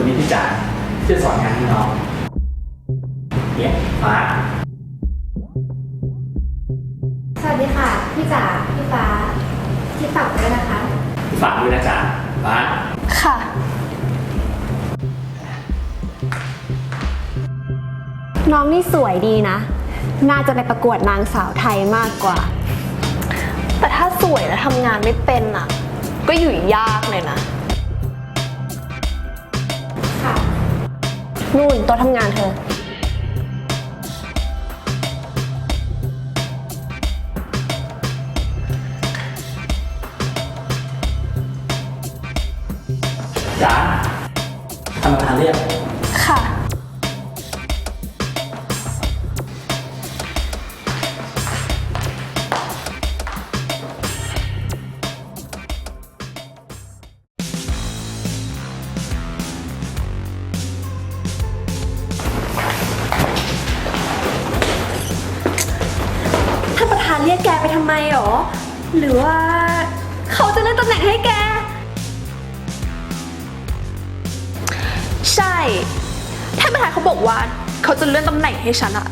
คนนี้พี่จ๋าที่จะสอนงานให้น้องเนี่ยฟ้าสวัสดีค่ะ พี่จ๋าพี่ฟ้าที่ฝากไว้ด้วยนะคะ ฝากด้วยนะจ๊ะฟ้าค่ะ น้องนี่สวยดีนะ น่าจะไปประกวดนางสาวไทยมากกว่า แต่ถ้าสวยแล้วทำงานไม่เป็นอะ ก็อยู่ยากเลยนะค่ะ นู่นโต๊ะทำงานเธอ เรียกแกไปทำไมหรอ หรือว่าเขาจะเลื่อนตำแหน่งให้แก ใช่ท่านประธานเขาบอกว่า เขาจะเลื่อนตำแหน่งให้ฉันอะ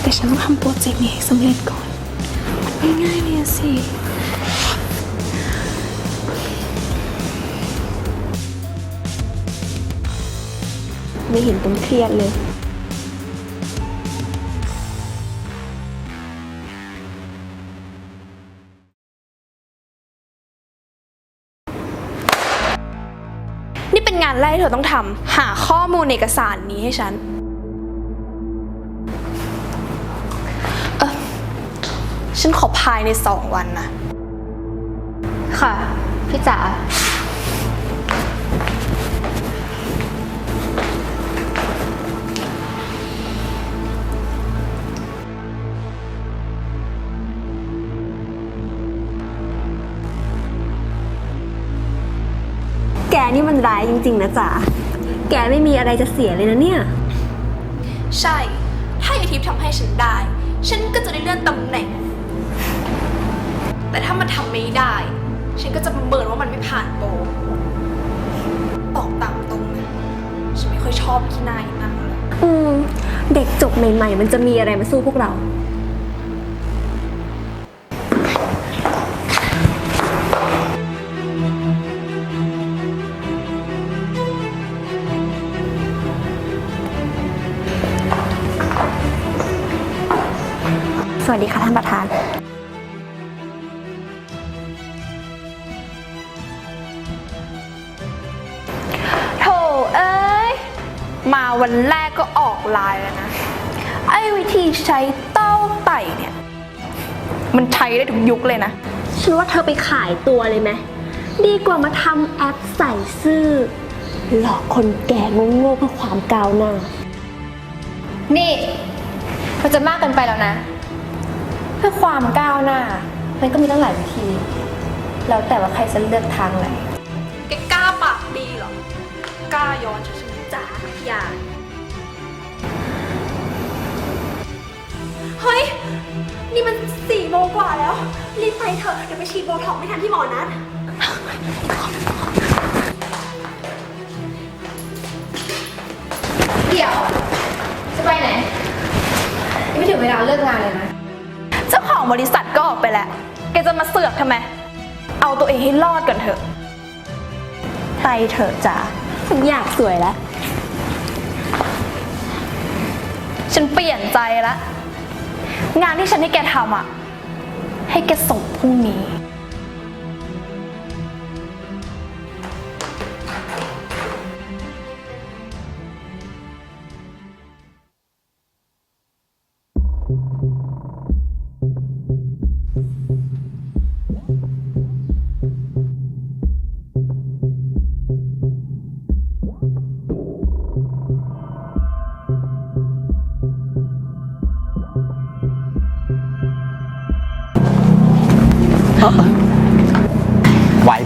แต่ฉันต้องทำโปรเจกต์นี้ให้สำเร็จก่อนไม่ง่ายเลยสิ ไม่เห็นต้องเครียดเลยานแรกที่เธอต้องทำหาข้อมูลเอกสารนี้ให้ฉันเออฉันขอภายในสองวันนะ ค่ะ พี่จ๋าายจริง ๆ นะจ๋า แกไม่มีอะไรจะเสียเลยนะเนี่ย ใช่ ถ้ายายทิพย์ทำให้ฉันได้ ฉันก็จะได้เลื่อนตำแหน่ง แต่ถ้ามันทำไม่ได้ ฉันก็จะประเมินว่ามันไม่ผ่านโปรบอกตามตรงนะฉันไม่ค่อยชอบขี้หนายนั่งเลยอืม เด็กจบใหม่ ๆ มันจะมีอะไรมาสู้พวกเรา สวัสดีค่ะท่านประธาน โถเอ้ย มาวันแรกก็ออกไลน์แล้วนะ ไอ้วิธีใช้เต้าไต่เนี่ย มันใช้ได้ทุกยุคเลยนะ ฉันว่าเธอไปขายตัวเลยไหม ดีกว่ามาทำแอปใส่ซื่อ หลอกคนแก่โง่ๆเพื่อความก้าวหน้า นี่มันจะมากเกินไปแล้วนะ เพื่อความก้าวหน้า มันก็มีตั้งหลายวิธี แล้วแต่ว่าใครจะเลือกทางไหน แกกล้าปากดีเหรอ กล้าย้อนฉันใช่ไหมจ๊ะอย่าเฮ้ย นี่มันสี่โมงกว่าแล้ว รีบไปเถอะ เดี๋ยวไปฉีดโบท็อกซ์ไม่ทันที่หมอนัด เดี๋ยว จะไปไหนยังไม่ถึงเวลาเลิกงานเลยนะเจ้าของ บริษัทก็ออกไปแล้ว แกจะมาเสือกทำไม เอาตัวเองให้รอดก่อนเถอะ ไปเถอะจ้าฉันอยากสวยแล้ว ฉันเปลี่ยนใจแล้ว งานที่ฉันให้แกทำอะ ให้แกส่งพรุ่งนี้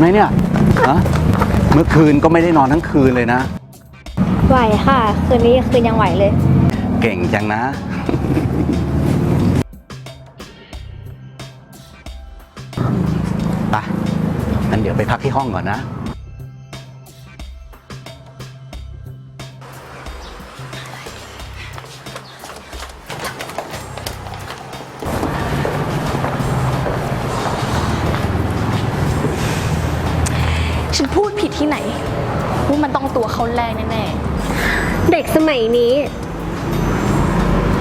ไหวไหมเนี่ยฮะเมื่อคืนก็ไม่ได้นอนทั้งคืนเลยนะ ไหวค่ะ คืนนี้คืนยังไหวเลย เก่งจังนะ ไปงั้นเดี๋ยวไปพักที่ห้องก่อนนะ ที่ไหนว่ามันต้องตัวเขาแรงแน่เด็กสมัยนี้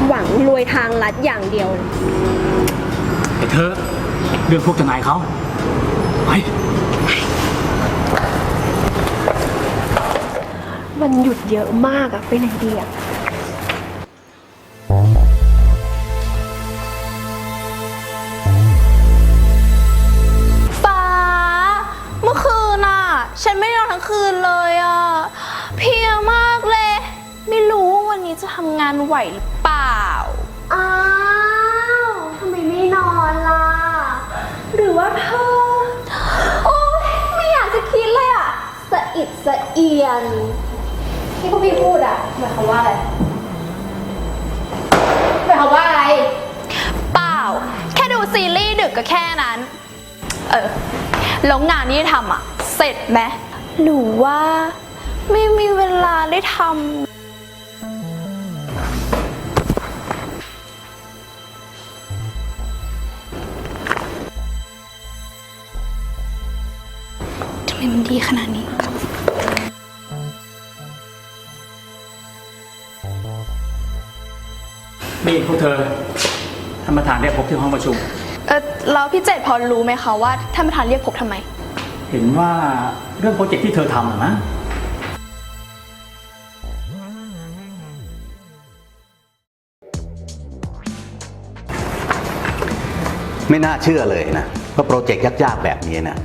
หวังรวยทางลัดอย่างเดียวเลยไอ้เธอเรื่องพวกทนายเขาไปมันหยุดเยอะมากอะไปไหนดีอะๆ นนี้จะทำงานไหวหรือเปล่า อ้าวทำไมไม่นอนล่ะ หรือว่าเธอ โอ๊ย ไม่อยากจะคิดเลยอะสะอิดสะเอียน ที่พวกพี่พูดอะหมายความว่าอะไรหมายความว่าอะไร เปล่า แค่ดูซีรีส์ดึกก็แค่นั้น เออ แล้วงานที่ทำอะเสร็จไหมหรือว่า ไม่มีเวลาได้ทำ ไมมันดีขนาดนี้ นี่พวกเธอท่านประธานเรียกพบที่ห้องประชุม เออแล้วพี่เจตพอรู้ไหมคะว่าท่านประธานเรียกพบทำไม เห็นว่าเรื่องโปรเจกต์ที่เธอทำอะนะไม่น่าเชื่อเลยนะว่าโปรเจกต์ยากๆแบบนี้นะ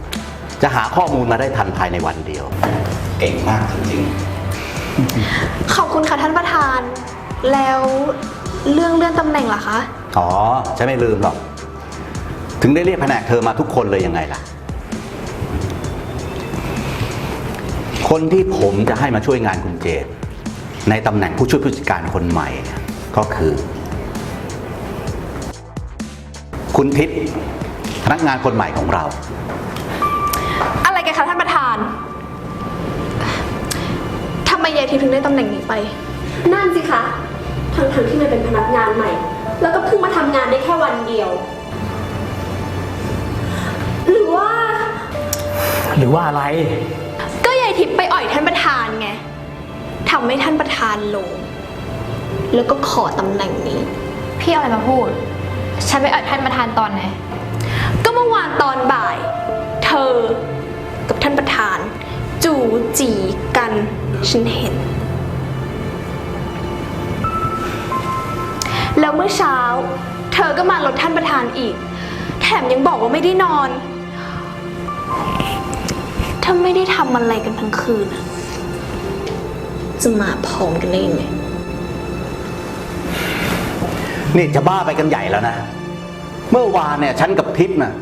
จะหาข้อมูลมาได้ทันภายในวันเดียว เก่งมากจริงขอบคุณค่ะท่านประธาน แล้วเรื่องเลื่อนตำแหน่งล่ะคะ ๆ อ๋อฉันไม่ลืมหรอก ถึงได้เรียกแผนกเธอมาทุกคนเลยยังไงล่ะ คนที่ผมจะให้มาช่วยงานคุณเจดในตำแหน่งผู้ช่วยผู้จัดการคนใหม่เนี่ยก็คือ คุณทิพย์พนักงานคนใหม่ของเรา อะไรกันคะท่านประธานทำไมยายทิพย์ถึงได้ตำแหน่งนี้ไป นั่นสิคะ ทั้งๆที่มันเป็นพนักงานใหม่ แล้วก็เพิ่งมาทำงานได้แค่วันเดียว หรือว่า หรือว่าอะไร ก็ยายทิพย์ไปอ่อยท่านประธานไงทำให้ท่านประธานลง แล้วก็ขอตำแหน่งนี้ พี่เอาอะไรมาพูด ฉันไปเอ่ยท่านประธานตอนไหน ก็เมื่อวานตอนบ่ายเธ อกับท่านประธาน จู่จีกัน ฉันเห็น แล้วเมื่อเช้า เธอก็มาลดท่านประธานอีก แถมยังบอกว่าไม่ได้นอนถ้าไม่ได้ทำอะไรกันทั้งคืน จะมาพร้อมกันได้ยังไงนี่จะบ้าไปกันใหญ่แล้วนะ เมื่อวานเนี่ยฉันกับทิพย์นะ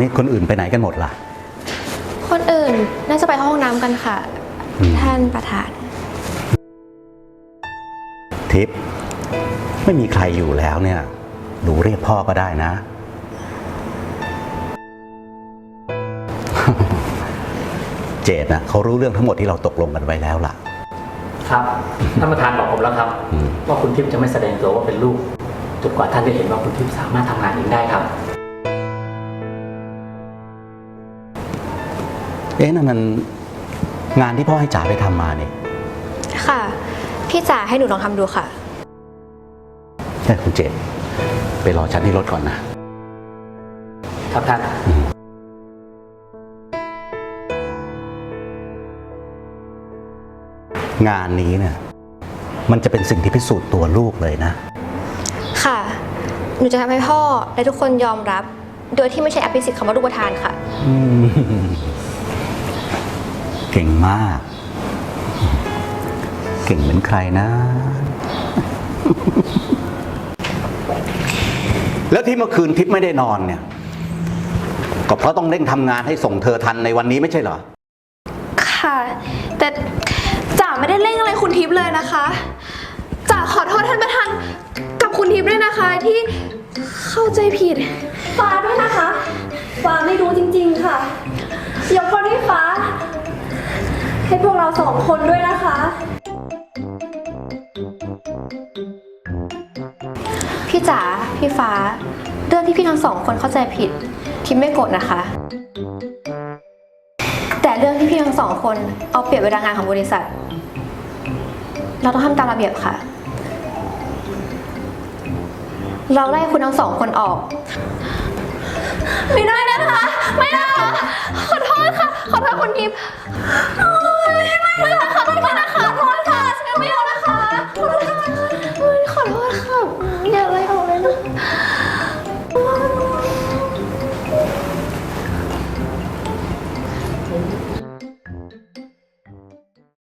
นี่คนอื่นไปไหนกันหมดล่ะ คนอื่นน่าจะไปห้องน้ำกันค่ะ อืม ท่านประธาน ทิพย์ไม่มีใครอยู่แล้วเนี่ย หนูเรียกพ่อก็ได้นะ เจดนะเขารู้เรื่องทั้งหมดที่เราตกลงกันไว้แล้วล่ะ ครับท่านประธานบอกผมแล้วครับ อืม ว่าคุณทิพย์จะไม่แสดงตัวว่าเป็นลูกจนกว่าท่านจะเห็นว่าคุณทิพย์สามารถทำงานเองได้ครับ เอ๊ะนั่นมันงานที่พ่อให้จ๋าไปทำมาเนี่ยค่ะ พี่จ๋าให้หนูลองทำดูค่ะใช่คุณเจดไปรอฉันที่รถก่อนนะ ครับท่าน งานนี้เนี่ยมันจะเป็นสิ่งที่พิสูจน์ตัวลูกเลยนะ ค่ะ หนูจะทำให้พ่อและทุกคนยอมรับ โดยที่ไม่ใช่อภิสิทธิ์คำว่าลูกประธานค่ะ อืม เก่งมาก เก่งเหมือนใครนะ แล้วที่เมื่อคืนทิพย์ไม่ได้นอนเนี่ย ก็เพราะต้องเร่งทำงานให้ส่งเธอทันในวันนี้ไม่ใช่เหรอ ค่ะ แต่จ๋าไม่ได้เร่งอะไรคุณทิพย์เลยนะคะจ๋าขอโทษท่านประธานกับคุณทิพย์ด้วยนะคะที่เข้าใจผิด ฟ้าด้วยนะคะ ฟ้าไม่รู้จริงๆค่ะยกโทษให้ฟ้า ให้พวกเราสองคนด้วยนะคะ พี่จ๋าพี่ฟ้า เรื่องที่พี่ทั้งสองคนเข้าใจผิดทิมไม่โกรธนะคะ แต่เรื่องที่พี่ทั้งสองคนเอาเปรียบเวลางานของบริษัท เราต้องทำตามระเบียบค่ะ เราไล่คุณทั้งสองคนออก ไม่ได้นะคะ ไม่ได้ค่ะขอโทษค่ะ ขอโทษคุณทิพย์